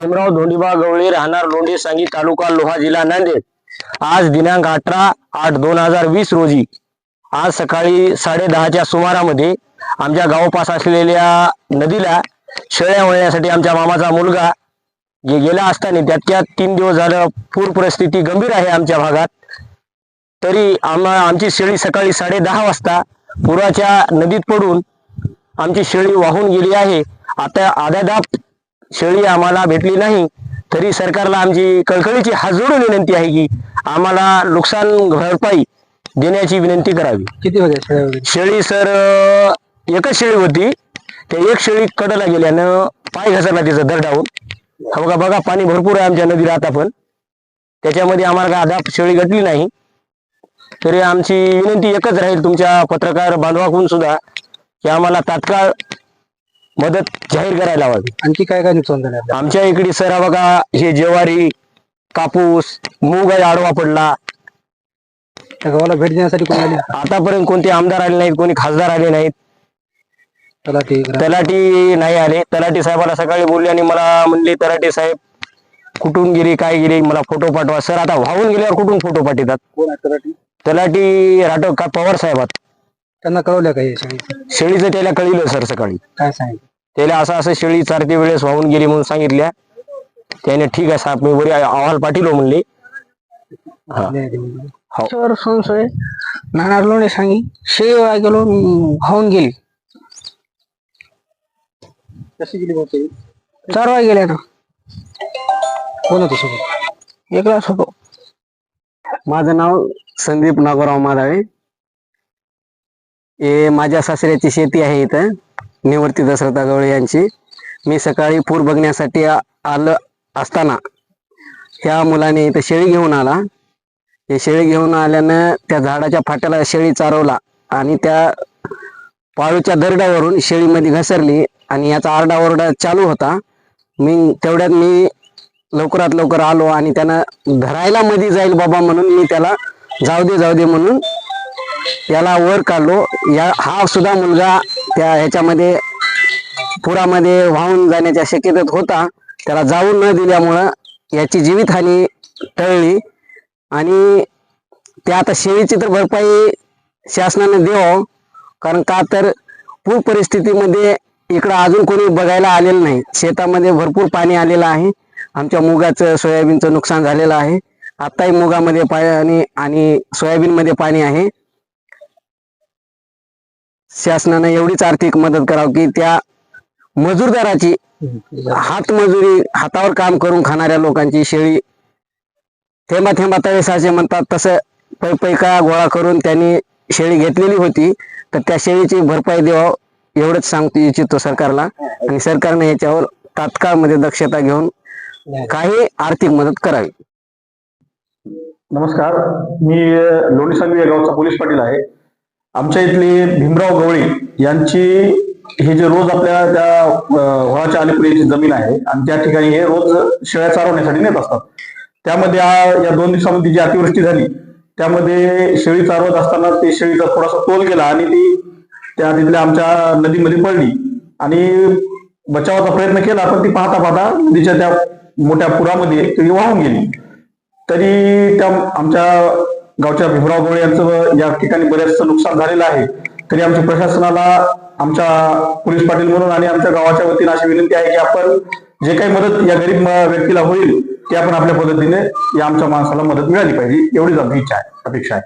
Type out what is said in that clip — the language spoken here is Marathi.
भीमराव धोंडीबा गवळी राहणार लोंढे सांगी तालुका लोहा जिल्हा नांदेड. आज दिनांक अठरा आठ दोन हजार वीस रोजी. आज सकाळी साडे दहाच्या सुमारामध्ये आमच्या गावपास असलेल्या नदीला शेळ्या वळण्यासाठी आमच्या मामाचा मुलगा जे गेला असताना त्यात तीन दिवस झालं पूर परिस्थिती गंभीर आहे आमच्या भागात. तरी आम्हा आमची शेळी सकाळी साडे दहा वाजता पुराच्या नदीत पडून आमची शेळी वाहून गेली आहे. आता आदादाप शेळी आम्हाला भेटली नाही तरी सरकारला आमची कळकळीची हात जोडून विनंती आहे की आम्हाला नुकसान भरपाई देण्याची विनंती करावी. किती होत्या वगैरे? शेळी सर एकच शेळी होती. त्या एक शेळी कडेला गेल्यानं पाय घसरला तिचं दरडावून हा बघा बघा पाणी भरपूर आहे आमच्या नदीला आता पण. त्याच्यामध्ये आम्हाला काय अद्याप शेळी घटली नाही. तरी आमची विनंती एकच राहील तुमच्या पत्रकार बांधवाकडून सुद्धा की आम्हाला तात्काळ मदत जाहीर करायला हवी. आणखी काय काय नुकसान झालं आपलं? आमच्या इकडे सर बघा हे ज्वारी कापूस मूग आहे आडवा पडला. त्या गावाला भेट देण्यासाठी कोणी आले? आतापर्यंत कोणते आमदार आले नाहीत कोणी खासदार आले नाहीत. चला ठीक आहे. तलाठी नाही आले. तलाठी साहेबाला सकाळी बोलले आणि मला म्हणले तलाठी साहेब कुठून गेली काय गेली मला फोटो पाठवा. सर आता वाहून गेल्यावर कुठून फोटो पाठवतात? कोण आहे तलाठी? तलाठी राठोड का पवार साहेबात? त्यांना कळवल्या काय शेळी शेळीचं त्याला कळलं सर सकाळी. काय सांगितलं? त्याला असं असं शेळी चारते वेळेस वाहून गेली म्हणून सांगितल्या. त्याने ठीक आहे साहेब मी बरी अहवाल पाठवलो म्हणले. हा. सर संशय लोणे सांगी शेळीवा गेलो वाहून गेली. कशी गेली भाऊ शेळी? चार वाय गेल्या ना कोण होतं सोबत? एकलाच होतो. माझं नाव संदीप नागोराव मादाळे. हे माझ्या सासऱ्याची शेती आहे इथं. निवर्ती दशरथा गवळे यांची. मी सकाळी पूर बघण्यासाठी आलं असताना ह्या मुलाने इथं शेळी घेऊन आला. हे शेळी घेऊन आल्यानं त्या झाडाच्या फाट्याला शेळी चारवला आणि त्या पाळूच्या दरड्यावरून शेळीमध्ये घसरली आणि याचा आरडाओरडा चालू होता. मी तेवढ्यात मी लवकरात लवकर आलो आणि त्यानं धरायला मध्ये जाईल बाबा म्हणून मी त्याला जाऊ दे जाऊ दे म्हणून याला वर काढलो. या हा सुद्धा मुलगा त्या ह्याच्यामध्ये पुरामध्ये वाहून जाण्याच्या शक्यतेत होता. त्याला जाऊ न दिल्यामुळं याची जीवितहानी टळली. आणि ते आता शेळीची तर भरपाई शासनाने द्यावं कारण का तर पूर परिस्थितीमध्ये इकडं अजून कोणी बघायला आलेलं नाही. शेतामध्ये भरपूर पाणी आलेलं आहे. आमच्या मुगाचं सोयाबीनचं नुकसान झालेलं आहे. आत्ताही मुगामध्ये पाणी आणि सोयाबीनमध्ये पाणी आहे. शासनाने एवढीच आर्थिक मदत करावं की त्या मजूरदाराची हातमजुरी हातावर काम करून खाणाऱ्या लोकांची शेळी थेंबा थेंबा तळेसाचे म्हणतात. तसं पै पैका गोळा करून त्यांनी शेळी घेतलेली होती. तर त्या शेळीची भरपाई द्यावं एवढंच सांगतो इच्छितो सरकारला. आणि सरकारने याच्यावर तात्काळमध्ये दक्षता घेऊन काही आर्थिक मदत करावी. नमस्कार. मी लोणीसांगवी या गावचा पोलीस पाटील आहे. आमच्या इथले भीमराव गवळी यांची हे जे रोज आपल्या त्या होळाच्या व्हाळाच्या जमीन आहे आणि त्या ठिकाणी हे रोज शेळ्या चारवण्यासाठी नेत असतात. त्यामध्ये या दोन दिवसामध्ये जी अतिवृष्टी झाली त्यामध्ये शेळी चारवत असताना ते शेळीचा थोडासा तोल गेला आणि ती त्या तिथल्या आमच्या नदीमध्ये पडली. आणि बचावाचा प्रयत्न केला पण ती पाहता पाहता नदीच्या त्या मोठ्या पुरामध्ये ती वाहून गेली. तरी त्या आमच्या गावच्या भीमराव गोळे यांचं या ठिकाणी बरेचसे नुकसान झालेलं आहे. तरी आमच्या प्रशासनाला आमच्या पोलीस पाटील म्हणून आणि आमच्या गावाच्या वतीने अशी विनंती आहे की आपण जे काही मदत या गरीब व्यक्तीला होईल ती आपण आपल्या पद्धतीने या आमच्या माणसाला मदत मिळाली पाहिजे. एवढीच आमची इच्छा आहे अपेक्षा आहे.